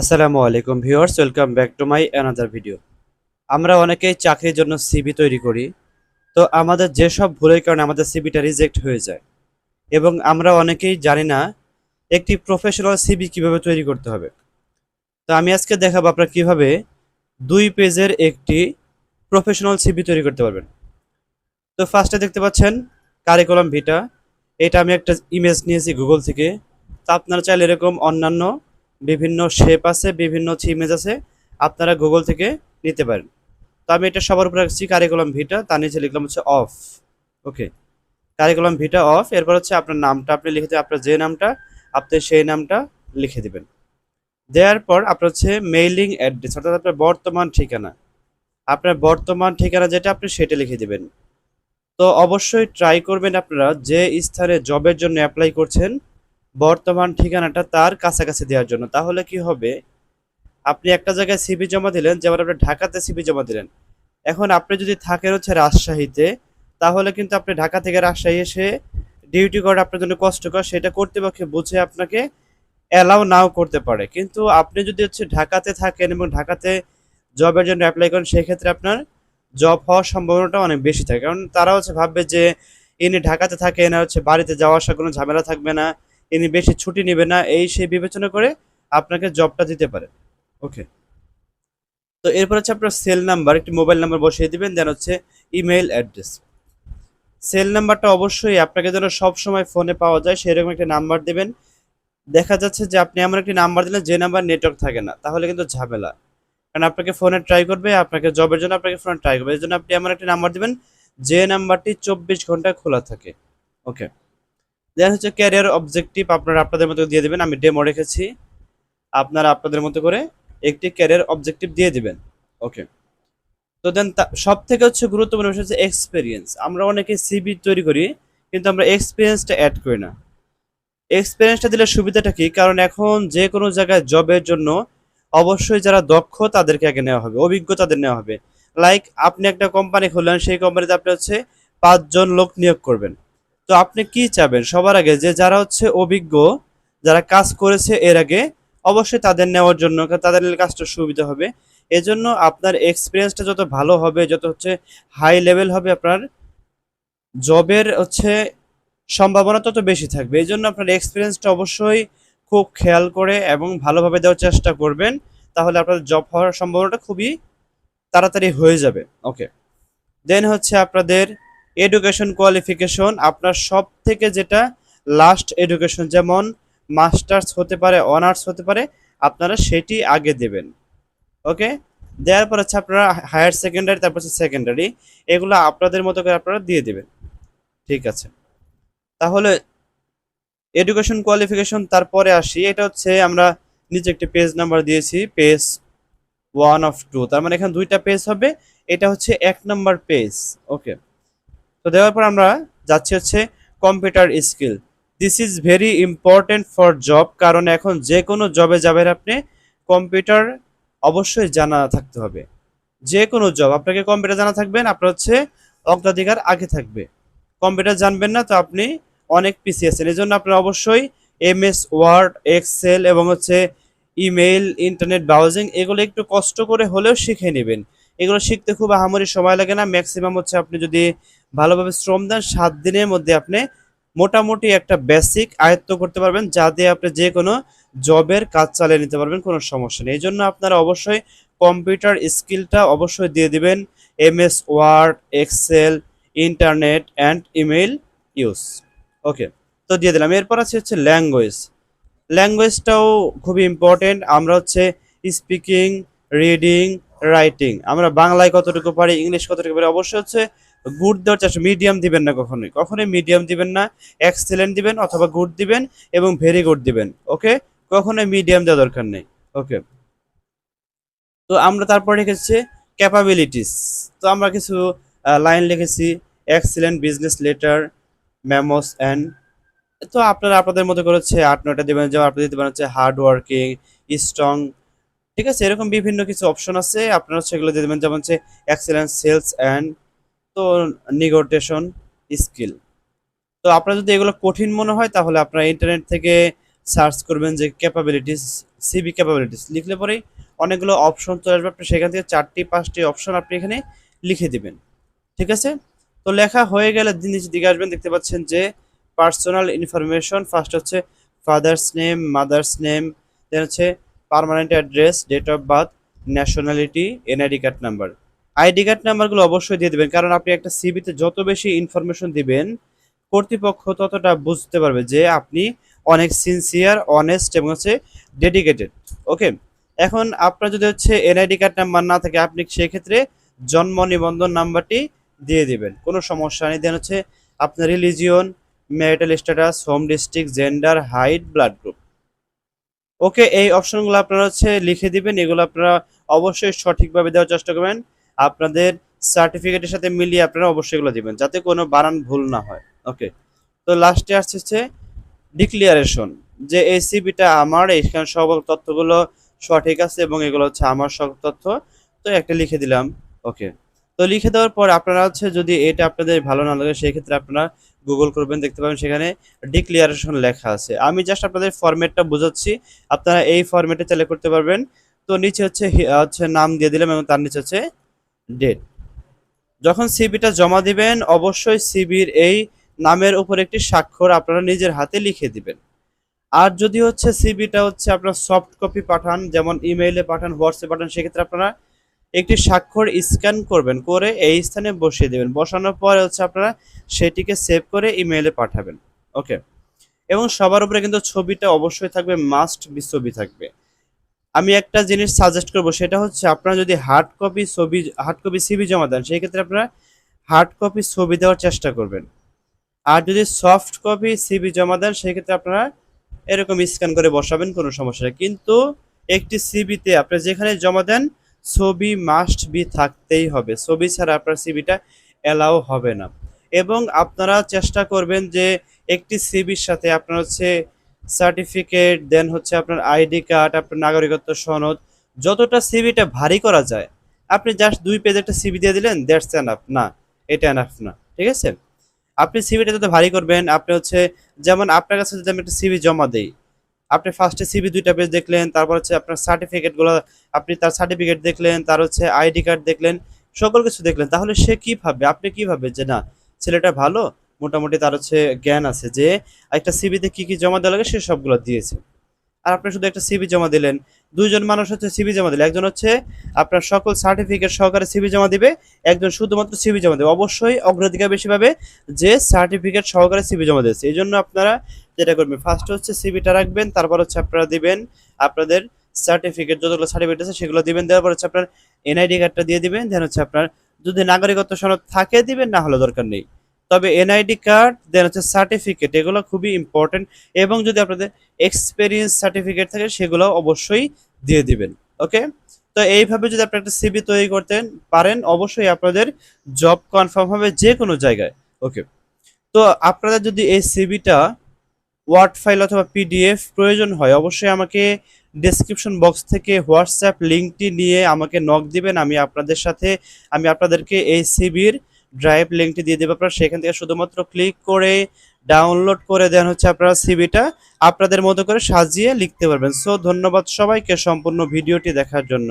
আসসালামু আলাইকুম viewers, welcome back to my another video আমরা অনেকেই চাকরির জন্য সিবি তৈরি করি, তো আমাদের যেসব ভুলের কারণে আমাদের সিবিটা রিজেক্ট হয়ে যায়, এবং আমরা অনেকেই জানি না একটি প্রফেশনাল সিবি কীভাবে তৈরি করতে হবে। তো আমি আজকে দেখাবো আপনারা কীভাবে দুই পেজের একটি প্রফেশনাল সিবি তৈরি করতে পারবেন। তো ফার্স্টে দেখতে পাচ্ছেন কারিকুলাম ভিটা এটা আমি একটা ইমেজ নিয়েছি গুগল থেকে, তো আপনারা চাইলে এরকম অন্যান্য বিভিন্ন শেপ আছে, বিভিন্ন ইমেজ আছে, আপনারা গুগল থেকে নিতে পারেন। তো আমি এটা সবার উপরে রাখছি কারিকুলাম ভিটা তার নিচে লিখলাম হচ্ছে of okay curriculum vitae of এরপর হচ্ছে আপনার নামটা, আপনি লিখে দেবেন, আপনার যে নামটা, আপনি সেই নামটা লিখে দিবেন। দেওয়ার পর আপনার হচ্ছে মেইলিং অ্যাড্রেস অর্থাৎ আপনার বর্তমান ঠিকানা। আপনার বর্তমান ঠিকানা যেটা, আপনি সেটা লিখে দিবেন। তো অবশ্যই ট্রাই করবেন আপনারা যে স্থানে জবের জন্য অ্যাপ্লাই করছেন বর্তমান ঠিকানাটা তার কাছাকাছি দেওয়ার জন্য। তাহলে কি হবে? আপনি একটা জায়গায় সিবি জমা দিলেন, যেমন আপনি ঢাকাতে সিবি জমা দিলেন। এখন আপনি যদি থাকেন হচ্ছে রাজশাহীতে, তাহলে কিন্তু আপনি ঢাকা থেকে রাজশাহী এসে ডিউটি করা আপনার জন্য কষ্টকর, সেটা কর্তৃপক্ষে বুঝে আপনাকে অ্যালাউ নাও করতে পারে। কিন্তু আপনি যদি হচ্ছে ঢাকাতে থাকেন এবং ঢাকাতে জবের জন্য অ্যাপ্লাই করেন, সেক্ষেত্রে আপনার জব হওয়ার সম্ভাবনাটা অনেক বেশি থাকে। কারণ তারা হচ্ছে ভাববে যে, ইনি ঢাকাতে থাকে এনার হচ্ছে বাড়িতে যাওয়া আসা কোনো ঝামেলা থাকবে না। ইনি বেশি ছুটি নেবে না, এই সেই বিবেচনা করে আপনাকে জবটা দিতে পারে। ওকে তো এরপর হচ্ছে আপনার সেল নাম্বার একটি মোবাইল নাম্বার বসিয়ে দিবেন দেন হচ্ছে ইমেইল অ্যাড্রেস সেল নাম্বারটা অবশ্যই আপনাকে যেন সব সময় ফোনে পাওয়া যায়, সেরকম একটা নাম্বার দেবেন। দেখা যাচ্ছে যে আপনি এমন একটি নাম্বার দিলেন যে নাম্বার নেটওয়ার্ক থাকে না, তাহলে কিন্তু ঝামেলা। কারণ আপনাকে ফোনে ট্রাই করবে, আপনাকে জবের জন্য আপনাকে ফোনে ট্রাই করবে। এই জন্য আপনি এমন একটি নাম্বার দিবেন, যে নাম্বারটি চব্বিশ ঘণ্টা খোলা থাকে। ওকে দেন হচ্ছে ক্যারিয়ার অবজেক্টিভ আপনারা আপনাদের মতো দিয়ে দেবেন, আমি ডেমো রেখেছি। আপনারা আপনাদের মতো করে একটি ক্যারিয়ার অবজেক্টিভ দিয়ে দিবেন। ওকে তো দেন সব থেকে হচ্ছে গুরুত্বপূর্ণ বিষয় হচ্ছে এক্সপিরিয়েন্স আমরা অনেকে সিবি তৈরি করি, কিন্তু আমরা এক্সপিরিয়েন্সটা অ্যাড করি না। এক্সপিরিয়েন্সটা দিলে সুবিধাটা কি? কারণ এখন যে কোনো জায়গায় জবের জন্য অবশ্যই যারা দক্ষ, তাদেরকে আগে নেওয়া হবে, অভিজ্ঞ তাদের নেওয়া হবে। লাইক আপনি একটা কোম্পানি খুললেন, সেই কোম্পানিতে আপনি হচ্ছে পাঁচজন লোক নিয়োগ করবেন। তো আপনি কি চাবেন? সবার আগে যে যারা হচ্ছে অভিজ্ঞ, যারা কাজ করেছে এর আগে, অবশ্যই তাদের নেওয়ার জন্য তাদের কাজটা সুবিধা হবে। এজন্য আপনার এক্সপিরিয়েন্সটা যত ভালো হবে, যত হচ্ছে হাই লেভেল হবে আপনার জবের হচ্ছে সম্ভাবনা তত বেশি থাকবে। এই জন্য আপনার এক্সপিরিয়েন্সটা অবশ্যই খুব খেয়াল করে এবং ভালোভাবে দেওয়ার চেষ্টা করবেন, তাহলে আপনার জব হওয়ার সম্ভাবনাটা খুবই তাড়াতাড়ি হয়ে যাবে। ওকে দেন হচ্ছে আপনাদের এডুকেশন কোয়ালিফিকেশন আপনার সব থেকে যেটা লাস্ট এডুকেশন যেমন মাস্টার্স হতে পারে অনার্স হতে পারে, আপনারা সেটি আগে দেবেন। ওকে দেওয়ার পর হচ্ছে আপনারা হায়ার সেকেন্ডারি তারপর হচ্ছে সেকেন্ডারি এগুলো আপনাদের মতো করে আপনারা দিয়ে দেবেন। ঠিক আছে? তাহলে এডুকেশন কোয়ালিফিকেশন তারপরে আসি। এটা হচ্ছে আমরা নিচে একটি পেজ নাম্বার দিয়েছি পেজ ওয়ান অফ টু তার মানে এখানে দুইটা পেজ হবে, এটা হচ্ছে এক নাম্বার পেজ ওকে তো দেওয়ার পর আমরা যাচ্ছি হচ্ছে computer skill this is very important for job কারণ এখন যে কোনো জবে যাবেন আপনি কম্পিউটার অবশ্যই জানা থাকতে হবে। যে কোনো জব আপনাকে কম্পিউটার জানা থাকবেন আপনার হচ্ছে অগ্রাধিকার আগে থাকবে। কম্পিউটার জানবেন না, তো আপনি অনেক পিছিয়ে আছেন। এই জন্য আপনার অবশ্যই এম এস ওয়ার্ড এক্সেল এবং হচ্ছে ইমেইল ইন্টারনেট ব্রাউজিং এগুলো একটু কষ্ট করে হলেও শিখে নেবেন। এগুলো শিখতে খুব আহামরি সময় লাগে না। ম্যাক্সিমাম হচ্ছে আপনি যদি ভালোভাবে শ্রম দেন, সাত দিনের মধ্যে আপনি মোটামুটি একটা বেসিক আয়ত্ত করতে পারবেন, যা দিয়ে আপনি যে কোনো জবের কাজ চালিয়ে নিতে পারবেন, কোনো সমস্যা নেই। এই জন্য আপনারা অবশ্যই কম্পিউটার স্কিলটা অবশ্যই দিয়ে দিবেন। M S Word Excel internet and email use okay তো দিয়ে দিলাম। এরপর আছে হচ্ছে ল্যাঙ্গুয়েজ ল্যাঙ্গুয়েজটাও খুবই ইম্পর্টেন্ট আমরা হচ্ছে স্পিকিং রিডিং রাইটিং আমরা বাংলায় কতটুকু পারি, ইংলিশ কতটুকু পারি, অবশ্যই হচ্ছে গুড দেওয়ার চেষ্টা। মিডিয়াম দিবেন না কখনোই। কখনোই মিডিয়াম দিবেন না। এক্সেলেন্ট দিবেন অথবা গুড দিবেন এবং ভেরি গুড দিবেন। ওকে কখনোই মিডিয়াম দেওয়া দরকার নেই। ওকে তো আমরা তারপর রেখেছি ক্যাপাবিলিটিস তো আমরা কিছু লাইন লিখেছি। Excellent business letter memos and তো আপনারা আপনাদের মতো করে হচ্ছে আট, নয়টা দেবেন, যেমন আপনি দিতে পারেন হচ্ছে হার্ড ওয়ার্কিং স্ট্রং ঠিক আছে, এরকম বিভিন্ন কিছু অপশন আছে। আপনারা সেগুলো দিয়ে দেবেন, যেমন হচ্ছে এক্সেলেন্ট সেলস অ্যান্ড তো নিগোটিয়েশন স্কিল তো আপনার যদি এগুলো কঠিন মনে হয়, তাহলে আপনারা ইন্টারনেট থেকে সার্চ করবেন যে ক্যাপাবিলিটিস সিবি ক্যাপাবিলিটিস লিখলে পরেই অনেকগুলো অপশন চলে আসবে। আপনি সেখান থেকে চারটি, পাঁচটি অপশন আপনি এখানে লিখে দিবেন। ঠিক আছে? তো লেখা হয়ে গেলে নিচের দিকে আসবেন। দেখতে পাচ্ছেন যে পার্সোনাল ইনফরমেশন ফার্স্ট হচ্ছে father's name mother's name then হচ্ছে permanent address date of birth nationality NID card number ID card নাম্বারগুলো অবশ্যই দিয়ে দেবেন, কারণ আপনি একটা সিবিতে যত বেশি ইনফরমেশন দিবেন, কর্তৃপক্ষ ততটা বুঝতে পারবে যে আপনি অনেক সিনসিয়ার অনেস্ট এবং হচ্ছে ডেডিকেটেড ওকে এখন আপনার যদি হচ্ছে এনআইডি কার্ড নাম্বার না থাকে, আপনি সেক্ষেত্রে জন্ম নিবন্ধন নাম্বারটি দিয়ে দিবেন। কোনো সমস্যা নেই, দেন হচ্ছে আপনার religion marital status home district gender height blood group okay, এই অপশনগুলো আপনারা হচ্ছে লিখে দিবেন, এগুলো আপনারা অবশ্যই সঠিকভাবে দেওয়ার চেষ্টা করবেন। আপনাদের সার্টিফিকেটের সাথে মিলিয়ে আপনারা অবশ্যই এগুলো দিবেন, যাতে কোনো বানান ভুল না হয়। ওকে, তো লাস্টে আসছে হচ্ছে ডিক্লিয়ারেশন যে এই সিবিটা আমার, এখানে সব তথ্যগুলো সঠিক আছে এবং এগুলো হচ্ছে আমার সব তথ্য। তো একটা লিখে দিলাম, ওকে। তো লিখে দেওয়ার পর আপনারা হচ্ছে যদি এটা আপনাদের ভালো না লাগে সেই ক্ষেত্রে আপনারা গুগল করবেন, দেখতে পাবেন সেখানে ডিক্লিয়ারেশন লেখা আছে। আমি জাস্ট আপনাদের ফরম্যাটটা বোঝাচ্ছি, আপনারা এই ফরম্যাটে চালে করতে পারবেন। তো নিচে হচ্ছে হচ্ছে নাম দিয়ে দিলাম এবং তার নিচে হচ্ছে ডেট যখন সিবিটা জমা দিবেন, অবশ্যই সিবির এই নামের উপর একটি স্বাক্ষর আপনারা নিজের হাতে লিখে দিবেন। আর যদি হচ্ছে সিবিটা হচ্ছে আপনার সফট কপি পাঠান, যেমন ইমেইলে পাঠান হোয়াটসঅ্যাপ পাঠান, সেক্ষেত্রে আপনারা একটি স্বাক্ষর স্ক্যান করবেন, করে এই স্থানে বসিয়ে দেবেন। বসানোর পরে হচ্ছে আপনারা সেটিকে সেভ করে ইমেইলে পাঠাবেন। ওকে? এবং সবার উপরে কিন্তু ছবিটা অবশ্যই থাকবে মাস্ট বি ছবি থাকবে। আমি একটা জিনিস সাজেস্ট করব, সেটা হচ্ছে আপনারা যদি হার্ড কপি ছবি হার্ড কপি সিবি জমা দেন, সেই ক্ষেত্রে আপনারা হার্ড কপি ছবি দেওয়ার চেষ্টা করবেন। আর যদি সফট কপি সিবি জমা দেন, সেই ক্ষেত্রে আপনারা এরকম স্ক্যান করে বসাবেন, কোনো সমস্যা কিন্তু একটি সিবিতে আপনি যেখানে জমা দেন ছবি মাস্ট বি থাকতেই হবে। ছবি ছাড়া আপনার সিবিটা অ্যালাউ হবে না। এবং আপনারা চেষ্টা করবেন যে একটি সিবির সাথে আপনার হচ্ছে সার্টিফিকেট দেন হচ্ছে আপনার আইডি কার্ড আপনার নাগরিকত্ব সনদ, যতটা সিবিটা ভারী করা যায়, আপনি জাস্ট দুই পেজ একটা সিবি দিয়ে দিলেন দ্যাটস এনাফ না, এটা এনাফ না, ঠিক আছে? আপনি সিবিটা যত ভারী করবেন, আপনি হচ্ছে, যেমন আপনার কাছে যদি আমি একটা সিবি জমা দেই আপনি ফার্স্টে সিবি দুইটা পেজ দেখলেন, তারপর হচ্ছে আপনার সার্টিফিকেটগুলো আপনি তার সার্টিফিকেট দেখলেন, তার হচ্ছে আইডি কার্ড দেখলেন, সকল কিছু দেখলেন। তাহলে সে কি ভাববে আপনি কি ভাববে যে না, ছেলেটা ভালো, মোটামুটি তার হচ্ছে জ্ঞান আছে যে একটা সিবিতে কি কি জমা দেওয়া লাগে সে সবগুলো দিয়েছে। আর আপনি শুধু একটা সিবি জমা দিলেন, দুইজন মানুষ হচ্ছে সিবি জমা দিলে, একজন হচ্ছে আপনার সকল সার্টিফিকেট সহকারে সিবি জমা দিবে, একজন শুধুমাত্র সিবি জমা দেবে। অবশ্যই অগ্রাধিকার বেশি পাবে যে সার্টিফিকেট সহকারে সিবি জমা দিয়েছে। এই জন্য আপনারা যেটা করবেন? ফার্স্ট হচ্ছে সিবিটা রাখবেন, তারপর হচ্ছে আপনারা দিবেন আপনাদের সার্টিফিকেট যতগুলো সার্টিফিকেট আছে সেগুলো দিবেন, দেওয়ার পর হচ্ছে আপনার এনআইডি কার্ডটা দিয়ে দিবেন দেন হচ্ছে আপনার যদি নাগরিকত্ব সনদ থাকে দিবেন, না হলে দরকার নেই। তবে এনআইডি কার্ড দেন হচ্ছে সার্টিফিকেট এগুলো খুবই ইম্পর্টেন্ট এবং যদি আপনাদের এক্সপেরিয়েন্স সার্টিফিকেট থাকে সেগুলো অবশ্যই দিয়ে দিবেন ওকে তো এইভাবে যদি আপনি একটা সিবি তৈরি করতেন পারেন, অবশ্যই আপনাদের জব কনফার্ম হবে যে কোনো জায়গায় ওকে তো আপনাদের যদি এই সিবিটা ওয়ার্ড ফাইল অথবা পিডিএফ প্রয়োজন হয়, অবশ্যই আমাকে ডেসক্রিপশন বক্স থেকে হোয়াটসঅ্যাপ লিঙ্কটি নিয়ে আমাকে নক দিবেন, আমি আপনাদের সাথে, আমি আপনাদেরকে এই সিবির ড্রাইভ লিঙ্কটি দিয়ে দেবো। আপনারা সেখান থেকে শুধুমাত্র ক্লিক করে ডাউনলোড করে দেন হচ্ছে আপনারা সিবিটা আপনাদের মতো করে সাজিয়ে লিখতে পারবেন। সো ধন্যবাদ সবাইকে সম্পূর্ণ ভিডিওটি দেখার জন্য।